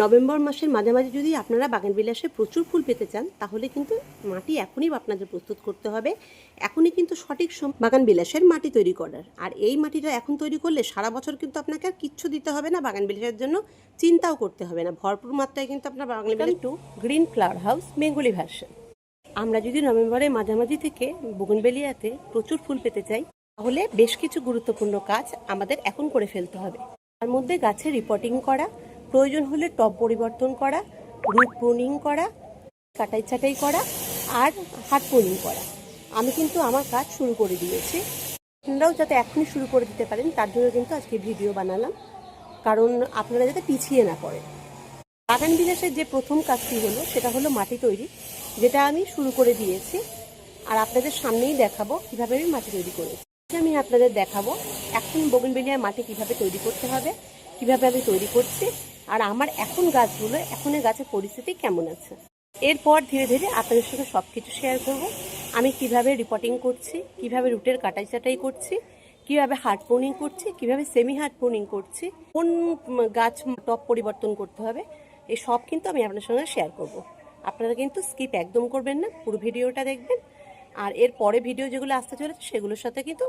November মাসের মাঝামাঝি যদি আপনারা বাগান বিলাসে প্রচুর ফুল পেতে চান তাহলে কিন্তু মাটি এখনই আপনাদের প্রস্তুত করতে হবে। এখনই কিন্তু সঠিক বাগান বিলাসের মাটি তৈরি করার। আর এই মাটিটা এখন তৈরি করলে সারা বছর কিন্তু আপনাকে আর কিচ্ছু দিতে হবে না বাগান বিলাসের জন্য চিন্তাও করতে হবে না। ভরপুর মাত্রায় কিন্তু আপনার বাগান বিলাস two green flower house Bengali version আমরা যদি নভেম্বরের মাঝামাঝি থেকে বুগনবেলিয়াতে প্রচুর ফুল পেতে চাই তাহলে বেশ কিছু গুরুত্বপূর্ণ কাজ আমাদের এখন করে ফেলতে হবে। তার মধ্যে গাছের রিপোর্টিং করা প্রয়োজন হলে টব পরিবর্তন করা, রুট প্রুনিং করা, কাটাই ছাটাই করা আর হাট প্রুনিং করা। আমি কিন্তু আমার কাজ শুরু করে দিয়েছি। আপনারাও যাতে এখনই শুরু করে দিতে পারেন, তার জন্য কিন্তু আজকে ভিডিও বানালাম। কারণ আপনারা যাতে পিছিয়ে না পড়েন। বাগান বিলাসের যে প্রথম কাজটি হলো, সেটা হলো মাটি তৈরি, যেটা আমি শুরু করে দিয়েছি। আর আপনাদের সামনেই দেখাবো কীভাবে আমি মাটি তৈরি করেছি। আমি আপনাদের দেখাবো এখন বগনবেলিয়ার মাটি কীভাবে তৈরি করতে হবে, কীভাবে আমি তৈরি করছি আর আমার এখন গাছগুলো, এখনের গাছের পরিস্থিতি কেমন আছে? এরপর ধীরে ধীরে আপনাদের সঙ্গে সব কিছু শেয়ার করব। আমি কীভাবে রিপোর্টিং করছি, কীভাবে রুটের কাটাই চাটাই করছি, কীভাবে হার্ড পোনিং করছি, কীভাবে সেমি হার্ড পোনিং করছি, কোন গাছ টপ পরিবর্তন করতে হবে এই সব কিন্তু আমি আপনার সঙ্গে শেয়ার করব। আপনারা কিন্তু স্কিপ একদম করবেন না, পুরো ভিডিওটা দেখবেন। আর এর পরে ভিডিও যেগুলো আসতে চলেছে, সেগুলোর সাথে কিন্তু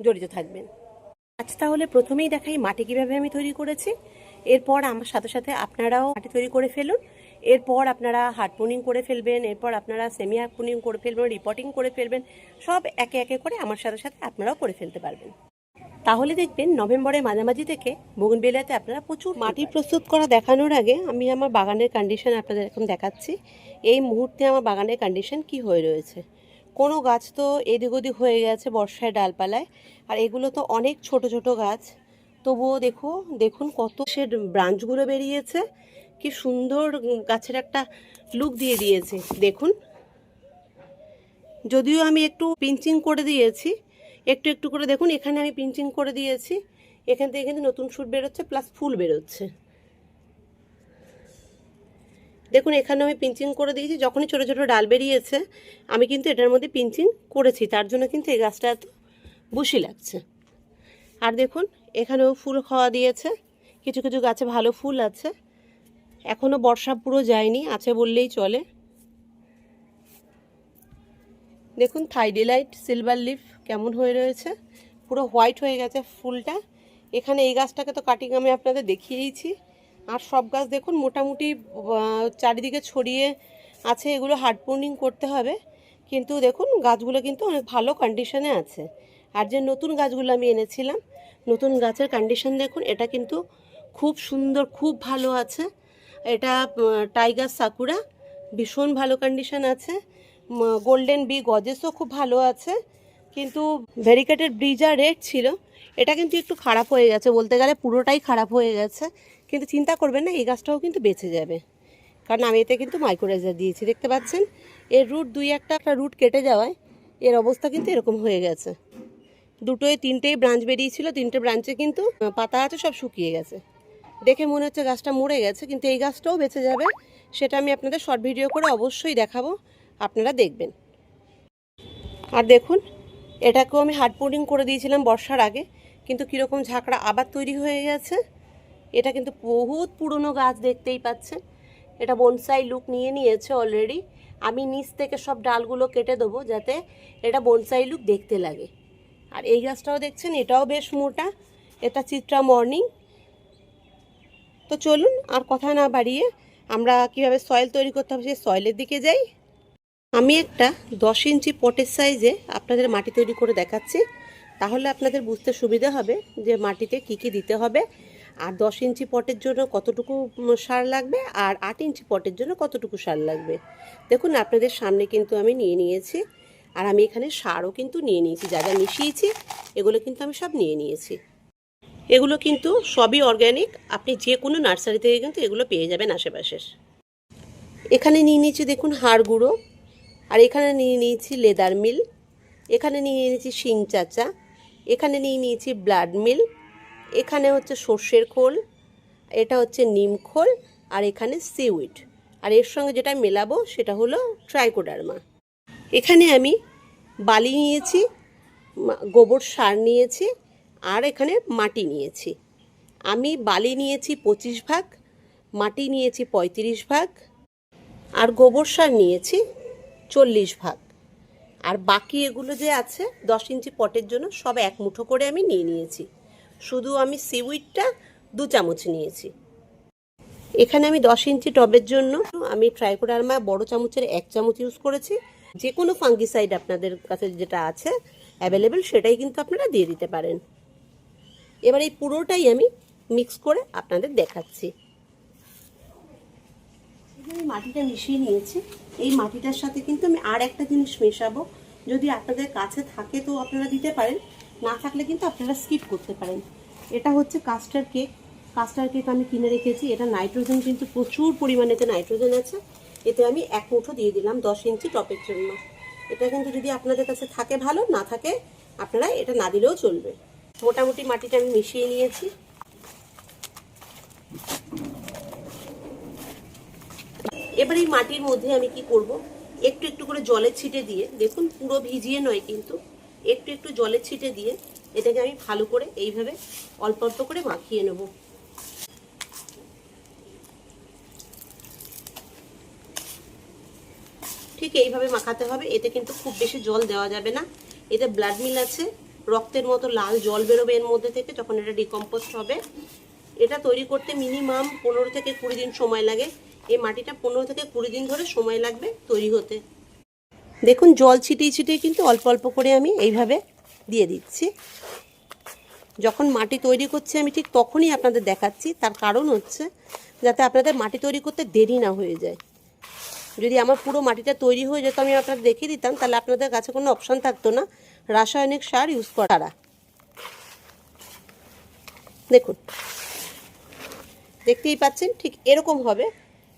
জড়িত থাকবেন। আজ তাহলে প্রথমেই দেখাই মাটি কীভাবে আমি তৈরি করেছি। এরপর আমার সাথে সাথে আপনারাও মাটি তৈরি করে ফেলুন। এরপর আপনারা হার্ড পুনিং করে ফেলবেন, এরপর আপনারা সেমি পুনিং করে ফেলবেন, রিপোর্টিং করে ফেলবেন, সব একে একে করে আমার সাথে সাথে আপনারাও করে ফেলতে পারবেন। তাহলে দেখবেন নভেম্বরের মাঝামাঝি থেকে বগুনবেলিয়াতে আপনারা প্রচুর মাটি প্রস্তুত করা দেখানোর আগে আমি আমার বাগানের কন্ডিশন আপনাদের এখন দেখাচ্ছি। এই মুহূর্তে আমার বাগানের কন্ডিশন কি হয়ে রয়েছে? কোনো গাছ তো এদিক ওদিক হয়ে গেছে বর্ষায় ডালপালায়, আর এগুলো তো অনেক ছোট ছোট গাছ। তবুও দেখো, দেখুন কত সে ব্রাঞ্চগুলো বেরিয়েছে, কি সুন্দর গাছের একটা লুক দিয়ে দিয়েছে। দেখুন, যদিও আমি একটু পিঞ্চিং করে দিয়েছি, একটু একটু করে দেখুন, এখানে আমি পিঞ্চিং করে দিয়েছি, এখান থেকে কিন্তু নতুন শুট বেরোচ্ছে প্লাস ফুল বেরোচ্ছে। দেখুন, এখানে আমি পিঞ্চিং করে দিয়েছি, যখনই ছোটো ছোটো ডাল বেরিয়েছে, আমি কিন্তু এটার মধ্যে পিঞ্চিং করেছি, তার জন্য কিন্তু এই গাছটা এত বুশি লাগছে। আর দেখুন এখানেও ফুল খাওয়া দিয়েছে। কিছু কিছু গাছে ভালো ফুল আছে। এখনও বর্ষা পুরো যায়নি, আছে বললেই চলে। দেখুন থাইডিলাইট সিলভার লিফ কেমন হয়ে রয়েছে। পুরো হোয়াইট হয়ে গেছে ফুলটা। এখানে এই গাছটাকে তো কাটিং আমি আপনাদের দেখিয়েইছি। আর সব গাছ দেখুন, মোটামুটি চারিদিকে ছড়িয়ে আছে। এগুলো হার্ড পোর্নিং করতে হবে। কিন্তু দেখুন, গাছগুলো কিন্তু অনেক ভালো কন্ডিশনে আছে। আর যে নতুন গাছগুলো আমি এনেছিলাম নতুন গাছের কন্ডিশন দেখুন, এটা কিন্তু খুব সুন্দর, খুব ভালো আছে। এটা টাইগার সাকুরা ভীষণ ভালো কন্ডিশন আছে। গোল্ডেন বি গজেসও খুব ভালো আছে। কিন্তু ভেরিকেটেড ব্রিজা রেড ছিল, এটা কিন্তু একটু খারাপ হয়ে গেছে, বলতে গেলে পুরোটাই খারাপ হয়ে গেছে। কিন্তু চিন্তা করবেন না, এই গাছটাও কিন্তু বেঁচে যাবে। কারণ আমি এতে কিন্তু মাইক্রোরাইজার দিয়েছি, দেখতে পাচ্ছেন? এর রুট দুই একটা একটা রুট কেটে যাওয়ায়, এর অবস্থা কিন্তু এরকম হয়ে গেছে। দুটোই, তিনটেই ব্রাঞ্চ বেরিয়েছিল, তিনটে ব্রাঞ্চে কিন্তু পাতা আছে, সব শুকিয়ে গেছে। দেখে মনে হচ্ছে গাছটা মরে গেছে, কিন্তু এই গাছটাও বেঁচে যাবে। সেটা আমি আপনাদের শর্ট ভিডিও করে অবশ্যই দেখাবো, আপনারা দেখবেন। আর দেখুন, এটাকেও আমি হার্ড পোর্ডিং করে দিয়েছিলাম বর্ষার আগে, কিন্তু কীরকম ঝাঁকড়া আবার তৈরি হয়ে গেছে। এটা কিন্তু বহুত পুরনো গাছ দেখতেই পাচ্ছেন। এটা বনসাই লুক নিয়ে নিয়েছে অলরেডি আমি নিচ থেকে সব ডালগুলো কেটে দেবো, যাতে এটা বনসাই লুক দেখতে লাগে। আর এই গাছটাও দেখছেন, এটাও বেশ মোটা। এটা চিত্রা মর্নিং। তো চলুন আর কথা না বাড়িয়ে আমরা কীভাবে সয়েল তৈরি করতে হবে সেই সয়েলের দিকে যাই। আমি একটা দশ ইঞ্চি পটের সাইজে আপনাদের মাটি তৈরি করে দেখাচ্ছি। তাহলে আপনাদের বুঝতে সুবিধা হবে যে মাটিতে কি কি দিতে হবে। আর দশ ইঞ্চি পটের জন্য কতটুকু সার লাগবে? আর আট ইঞ্চি পটের জন্য কতটুকু সার লাগবে? দেখুন, আপনাদের সামনে কিন্তু আমি নিয়ে নিয়েছি। আর আমি এখানে সারও কিন্তু নিয়ে নিয়েছি, যা যা মিশিয়েছি, এগুলো কিন্তু আমি সব নিয়ে নিয়েছি। এগুলো কিন্তু সবই অর্গ্যানিক আপনি যে কোনো নার্সারি থেকে কিন্তু এগুলো পেয়ে যাবেন আশেপাশের। এখানে নিয়ে নিয়েছি দেখুন হাড় গুঁড়ো, আর এখানে নিয়ে নিয়েছি লেদার মিল এখানে নিয়ে নিয়েছি শিং চাচা, এখানে নিয়ে নিয়েছি ব্লাড মিল এখানে হচ্ছে সর্ষের খোল, এটা হচ্ছে নিম খোল, আর এখানে সিউইড আর এর সঙ্গে যেটা মেলাবো সেটা হলো ট্রাইকোডার্মা এখানে আমি বালি নিয়েছি গোবর সার নিয়েছি আর এখানে মাটি নিয়েছি। আমি বালি নিয়েছি পঁচিশ ভাগ, মাটি নিয়েছি পঁয়ত্রিশ ভাগ আর গোবর সার নিয়েছি চল্লিশ ভাগ। আর বাকি এগুলো যে আছে দশ ইঞ্চি পটের জন্য সব এক মুঠো করে আমি নিয়ে নিয়েছি। শুধু আমি সিউইডটা দু চামচ নিয়েছি। এখানে আমি দশ ইঞ্চি টবের জন্য আমি ট্রাইকোডার্মা বড় চামচের এক চামচ ইউজ করেছি। যে কোনো ফাঙ্গিসাইড আপনাদের কাছে যেটা আছে অ্যাভেলেবেল সেটাই কিন্তু আপনারা দিয়ে দিতে পারেন। এবার এই পুরোটাই আমি মিক্স করে আপনাদের দেখাচ্ছি। আমি মাটিটা মিশিয়ে নিয়েছি। এই মাটিটার সাথে কিন্তু আমি আর একটা জিনিস মেশাবো। যদি আপনাদের কাছে থাকে তো আপনারা দিতে পারেন, না থাকলে কিন্তু আপনারা স্কিপ করতে পারেন। এটা হচ্ছে কাস্টার কেক কাস্টার কেক আমি কিনে রেখেছি। এটা নাইট্রোজেন কিন্তু প্রচুর পরিমাণেতে নাইট্রোজেন আছে। এতে আমি এক মুঠো দিয়ে দিলাম দশ ইঞ্চি টপের জন্য। এটা কিন্তু যদি আপনাদের কাছে থাকে ভালো, না থাকে আপনারা এটা না দিলেও চলবে। মোটামুটি মাটিটা আমি মিশিয়ে নিয়েছি। এবার এই মাটির মধ্যে আমি কি করব? একটু একটু করে জলের ছিটে দিয়ে, দেখুন পুরো ভিজিয়ে নয় কিন্তু, একটু একটু জলের ছিটে দিয়ে এটাকে আমি ভালো করে এইভাবে অল্প অল্প করে মাখিয়ে নেব। ঠিক এইভাবে মাখাতে হবে? এতে কিন্তু খুব বেশি জল দেওয়া যাবে না। এতে ব্লাড মিল আছে। রক্তের মতো লাল জল বেরোবে এর মধ্যে থেকে যখন এটা ডিকম্পোস্ট হবে। এটা তৈরি করতে মিনিমাম পনেরো থেকে কুড়ি দিন সময় লাগে। এই মাটিটা পনেরো থেকে কুড়ি দিন ধরে সময় লাগবে তৈরি হতে। দেখুন, জল ছিটিয়ে ছিটিয়ে কিন্তু অল্প অল্প করে আমি এইভাবে দিয়ে দিচ্ছি। যখন মাটি তৈরি করছি আমি ঠিক তখনই আপনাদের দেখাচ্ছি। তার কারণ হচ্ছে যাতে আপনাদের মাটি তৈরি করতে দেরি না হয়ে যায়। যদি আমার পুরো মাটিটা তৈরি হয়ে যেত, আমি আপনাদের দেখিয়ে দিতাম, তাহলে আপনাদের কাছে কোনো অপশান থাকতো না। রাসায়নিক সার ইউজ করা দেখুন। দেখতেই পাচ্ছেন, ঠিক এরকম হবে।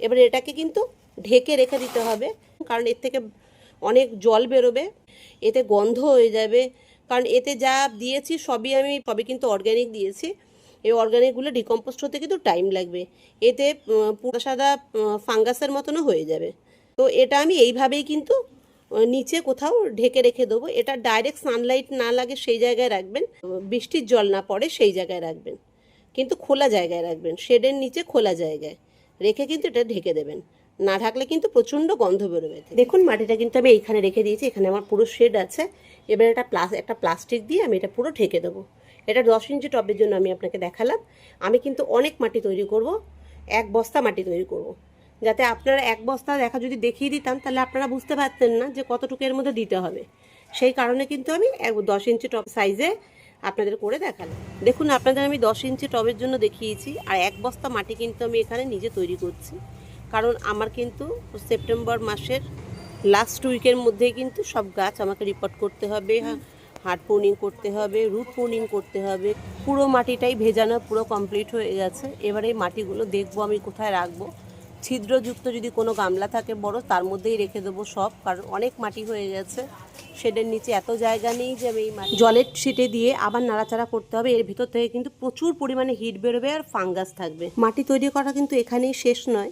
এবার এটাকে কিন্তু ঢেকে রেখে দিতে হবে, কারণ এর থেকে অনেক জল বেরোবে, এতে গন্ধ হয়ে যাবে। কারণ এতে যা দিয়েছি সবই আমি, সবই কিন্তু অর্গ্যানিক দিয়েছি। এই অর্গ্যানিকগুলো ডিকম্পোস্ট হতে কিন্তু টাইম লাগবে। এতে পুরো সাদা ফাঙ্গাসের মতনও হয়ে যাবে। তো এটা আমি এইভাবেই কিন্তু নিচে কোথাও ঢেকে রেখে দেবো। এটা ডাইরেক্ট সানলাইট না লাগে সেই জায়গায় রাখবেন। বৃষ্টির জল না পড়ে সেই জায়গায় রাখবেন। কিন্তু খোলা জায়গায় রাখবেন। শেডের নিচে খোলা জায়গায় রেখে কিন্তু এটা ঢেকে দেবেন। না ঢাকলে কিন্তু প্রচণ্ড গন্ধ বেরোবে দেখুন, মাটিটা কিন্তু আমি এইখানে রেখে দিয়েছি। এখানে আমার পুরো শেড আছে। এবার এটা প্লাস একটা প্লাস্টিক দিয়ে আমি এটা পুরো ঢেকে দেবো। এটা দশ ইঞ্চি টবের জন্য আমি আপনাকে দেখালাম। আমি কিন্তু অনেক মাটি তৈরি করব, এক বস্তা মাটি তৈরি করব। যাতে আপনারা এক বস্তা দেখা যদি দেখিয়ে দিতাম, তাহলে আপনারা বুঝতে পারতেন না যে কতটুকু এর মধ্যে দিতে হবে। সেই কারণে কিন্তু আমি এক দশ ইঞ্চি টপ সাইজে আপনাদের করে দেখালাম। দেখুন, আপনাদের আমি দশ ইঞ্চি টবের জন্য দেখিয়েছি, আর এক বস্তা মাটি কিন্তু আমি এখানে নিজে তৈরি করছি। কারণ আমার কিন্তু সেপ্টেম্বর মাসের লাস্ট উইকের মধ্যেই কিন্তু সব গাছ আমাকে রিপোর্ট করতে হবে। হার্ড পোর্নিং করতে হবে, রুট পোর্নিং করতে হবে। পুরো মাটিটাই ভেজানো, পুরো কমপ্লিট হয়ে গেছে। এবারে এই মাটিগুলো দেখব আমি কোথায় রাখব। ছিদ্রযুক্ত যদি কোনো গামলা থাকে বড়, তার মধ্যেই রেখে দেবো সব, কারণ অনেক মাটি হয়ে গেছে। শেডের নিচে এত জায়গা নেই যে আমি জলের ছিটে দিয়ে আবার নাড়াচাড়া করতে হবে। এর ভিতর থেকে কিন্তু প্রচুর পরিমাণে হিট বেরোবে আর ফাঙ্গাস থাকবে। মাটি তৈরি করা কিন্তু এখানেই শেষ নয়।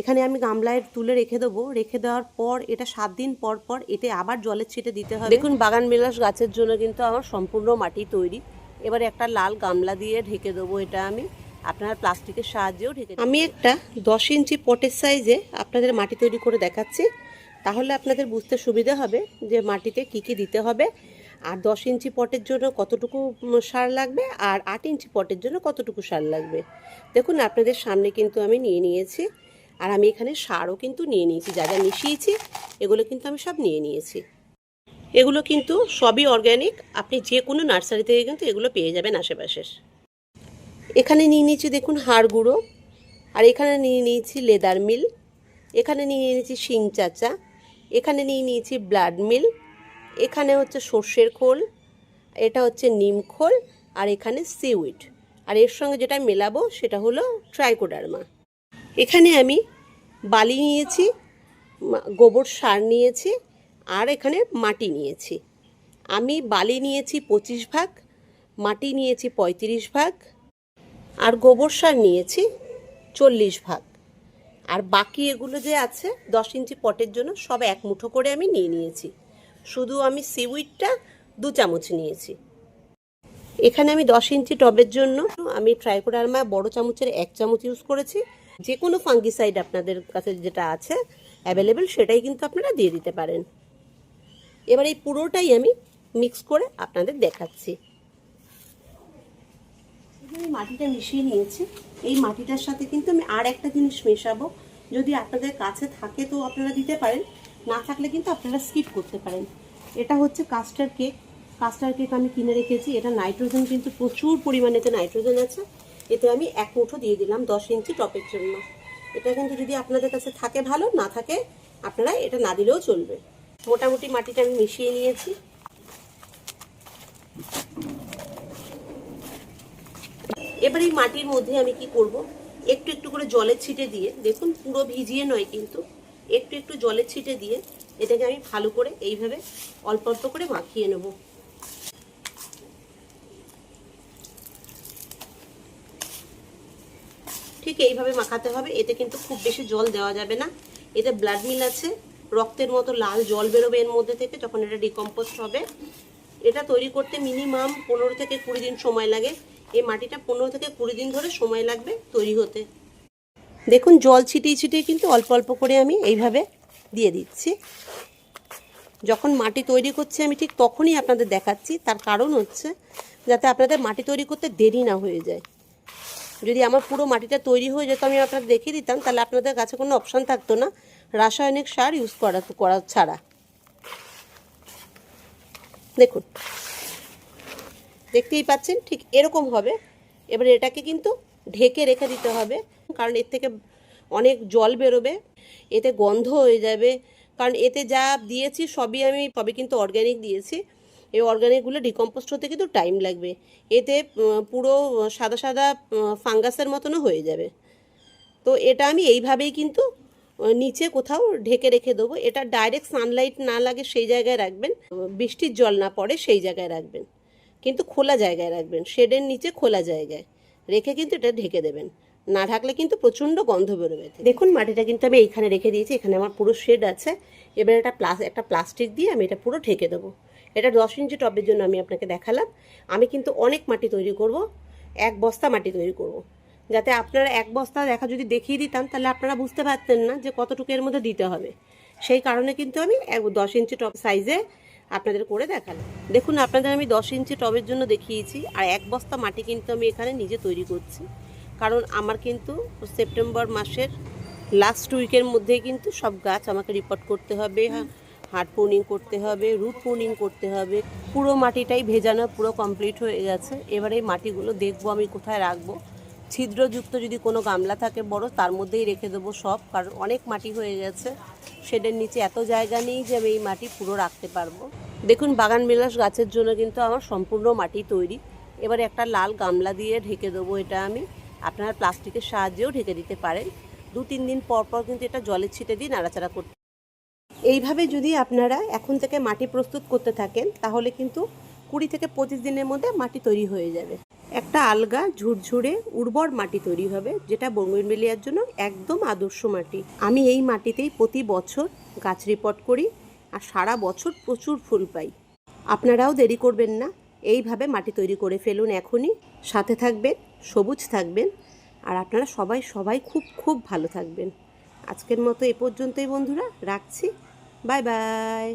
এখানে আমি গামলায় তুলে রেখে দেবো। রেখে দেওয়ার পর এটা সাত দিন পর পর এতে আবার জলের ছিটে দিতে হবে। দেখুন বাগান বিলাস গাছের জন্য কিন্তু আমার সম্পূর্ণ মাটি তৈরি। এবারে একটা লাল গামলা দিয়ে ঢেকে দেবো এটা আমি। আপনার প্লাস্টিকের সাহায্যেও ঢেকে আমি একটা দশ ইঞ্চি পটের সাইজে আপনাদের মাটি তৈরি করে দেখাচ্ছি। তাহলে আপনাদের বুঝতে সুবিধা হবে যে মাটিতে কি কি দিতে হবে। আর দশ ইঞ্চি পটের জন্য কতটুকু সার লাগবে? আর আট ইঞ্চি পটের জন্য কতটুকু সার লাগবে? দেখুন আপনাদের সামনে কিন্তু আমি নিয়ে নিয়েছি। আর আমি এখানে সারও কিন্তু নিয়ে নিয়েছি, যা যা মিশিয়েছি, এগুলো কিন্তু আমি সব নিয়ে নিয়েছি। এগুলো কিন্তু সবই অর্গ্যানিক আপনি যে কোনো নার্সারি থেকে কিন্তু এগুলো পেয়ে যাবেন আশেপাশের। এখানে নিয়ে নিয়েছি দেখুন হাড় গুঁড়ো, আর এখানে নিয়ে নিয়েছি লেদার মিল, এখানে নিয়ে নিয়েছি শিং চাচা, এখানে নিয়ে নিয়েছি ব্লাড মিল, এখানে হচ্ছে সর্ষের খোল, এটা হচ্ছে নিম খোল, আর এখানে সিউইড আর এর সঙ্গে যেটা মেলাবো সেটা হলো ট্রাইকোডার্মা এখানে আমি বালি নিয়েছি গোবর সার নিয়েছি আর এখানে মাটি নিয়েছি। আমি বালি নিয়েছি পঁচিশ ভাগ, মাটি নিয়েছি পঁয়ত্রিশ ভাগ আর গোবর সার নিয়েছি চল্লিশ ভাগ। আর বাকি এগুলো যে আছে দশ ইঞ্চি পটের জন্য সব এক মুঠো করে আমি নিয়ে নিয়েছি। শুধু আমি সিউইডটা দু চামচ নিয়েছি। এখানে আমি দশ ইঞ্চি টবের জন্য আমি ট্রাইকোডার্মা বড় চামচের এক চামচ ইউজ করেছি। যে কোনো ফাঙ্গিসাইড আপনাদের কাছে যেটা আছে অ্যাভেলেবেল সেটাই কিন্তু আপনারা দিয়ে দিতে পারেন। এবার এই পুরোটাই আমি মিক্স করে আপনাদের দেখাচ্ছি। আমি মাটিটা মিশিয়ে নিয়েছি। এই মাটিটার সাথে কিন্তু আমি আর একটা জিনিস মেশাবো। যদি আপনাদের কাছে থাকে তো আপনারা দিতে পারেন, না থাকলে কিন্তু আপনারা স্কিপ করতে পারেন। এটা হচ্ছে কাস্টার কেক কাস্টার কেক আমি কিনে রেখেছি। এটা নাইট্রোজেন কিন্তু প্রচুর পরিমাণেতে নাইট্রোজেন আছে। এতে আমি এক মুঠো দিয়ে দিলাম দশ ইঞ্চি টপের জন্য। এটা কিন্তু যদি আপনাদের কাছে থাকে ভালো, না থাকে আপনারা এটা না দিলেও চলবে। মোটামুটি মাটিটা আমি মিশিয়ে নিয়েছি। এবার এই মাটির মধ্যে আমি কি করব? একটু একটু করে জলের ছিটে দিয়ে, দেখুন পুরো ভিজিয়ে নয় কিন্তু, একটু একটু জলের ছিটে দিয়ে এটাকে আমি ভালো করে এইভাবে অল্প অল্প করে মাখিয়ে নেব। ঠিক এইভাবে মাখাতে হবে, এতে কিন্তু খুব বেশি জল দেওয়া যাবে না। এতে ব্লাড মিল আছে, রক্তের মতো লাল জল বেরোবে এর মধ্যে থেকে যখন এটা ডিকম্পোস্ট হবে। এটা তৈরি করতে মিনিমাম পনেরো থেকে কুড়ি দিন সময় লাগে। এই মাটিটা পনেরো থেকে কুড়ি দিন ধরে সময় লাগবে তৈরি হতে। দেখুন, জল ছিটিয়ে ছিটিয়ে কিন্তু অল্প অল্প করে আমি এইভাবে দিয়ে দিচ্ছি। যখন মাটি তৈরি করছি আমি ঠিক তখনই আপনাদের দেখাচ্ছি, তার কারণ হচ্ছে যাতে আপনাদের মাটি তৈরি করতে দেরি না হয়ে যায়। যদি আমার পুরো মাটিটা তৈরি হয়ে যেত, আমি আপনাদের দেখিয়ে দিতাম, তাহলে আপনাদের কাছে কোনো অপশান থাকতো না। রাসায়নিক সার ইউজ করা করা ছাড়া। দেখুন। দেখতেই পাচ্ছেন, ঠিক এরকম হবে। এবার এটাকে কিন্তু ঢেকে রেখে দিতে হবে, কারণ এর থেকে অনেক জল বেরোবে, এতে গন্ধ হয়ে যাবে। কারণ এতে যা দিয়েছি, সবই আমি, সবই কিন্তু অর্গ্যানিক দিয়েছি। এই অর্গ্যানিকগুলো ডিকম্পোস্ট হতে কিন্তু টাইম লাগবে। এতে পুরো সাদা সাদা ফাঙ্গাসের মতনও হয়ে যাবে। তো এটা আমি এইভাবেই কিন্তু নিচে কোথাও ঢেকে রেখে দেবো। এটা ডাইরেক্ট সানলাইট না লাগে সেই জায়গায় রাখবেন। বৃষ্টির জল না পড়ে সেই জায়গায় রাখবেন। কিন্তু খোলা জায়গায় রাখবেন। শেডের নিচে খোলা জায়গায় রেখে কিন্তু এটা ঢেকে দেবেন। না ঢাকলে কিন্তু প্রচণ্ড গন্ধ বেরোবে। দেখুন, মাটিটা কিন্তু আমি এইখানে রেখে দিয়েছি। এখানে আমার পুরো শেড আছে। এবার এটা প্লাস, একটা প্লাস্টিক দিয়ে আমি এটা পুরো ঢেকে দেবো। এটা দশ ইঞ্চি টবের জন্য আমি আপনাকে দেখালাম। আমি কিন্তু অনেক মাটি তৈরি করব, এক বস্তা মাটি তৈরি করব। যাতে আপনারা এক বস্তা দেখা যদি দেখিয়ে দিতাম, তাহলে আপনারা বুঝতে পারতেন না যে কতটুকু এর মধ্যে দিতে হবে। সেই কারণে কিন্তু আমি এক দশ ইঞ্চি টব সাইজে আপনাদের করে দেখালাম। দেখুন, আপনাদের আমি দশ ইঞ্চি টবের জন্য দেখিয়েছি, আর এক বস্তা মাটি কিন্তু আমি এখানে নিজে তৈরি করছি। কারণ আমার কিন্তু সেপ্টেম্বর মাসের লাস্ট উইকের মধ্যেই কিন্তু সব গাছ আমাকে রিপোর্ট করতে হবে। হার্ড প্রুনিং করতে হবে, রুট প্রুনিং করতে হবে, পুরো মাটিটাই ভেজানো, পুরো কমপ্লিট হয়ে গেছে। এবারে এই মাটিগুলো দেখব আমি কোথায় রাখব। ছিদ্রযুক্ত যদি কোনো গামলা থাকে বড়, তার মধ্যেই রেখে দেবো সব, কারণ অনেক মাটি হয়ে গেছে। শেডের নিচে এত জায়গা নেই যে আমি এই মাটি পুরো রাখতে পারব। দেখুন, বাগান বিলাস গাছের জন্য কিন্তু আমার সম্পূর্ণ মাটি তৈরি। এবারে একটা লাল গামলা দিয়ে ঢেকে দেবো এটা আমি। আপনারা প্লাস্টিকের সাহায্যেও ঢেকে দিতে পারেন। দু তিন দিন পর পর কিন্তু এটা জলের ছিটে দিয়ে নাড়াচাড়া করতে এইভাবে যদি আপনারা এখন থেকে মাটি প্রস্তুত করতে থাকেন, তাহলে কিন্তু কুড়ি থেকে পঁচিশ দিনের মধ্যে মাটি তৈরি হয়ে যাবে। একটা আলগা ঝুরঝুরে উর্বর মাটি তৈরি হবে, যেটা বঙ্গমিলিয়ার জন্য একদম আদর্শ মাটি। আমি এই মাটিতেই প্রতি বছর গাছ রিপোর্ট করি আর সারা বছর প্রচুর ফুল পাই। আপনারাও দেরি করবেন না, এইভাবে মাটি তৈরি করে ফেলুন এখনই। সাথে থাকবেন, সবুজ থাকবেন আর আপনারা সবাই সবাই খুব খুব ভালো থাকবেন। আজকের মতো এ পর্যন্তই বন্ধুরা, রাখছি। Bye bye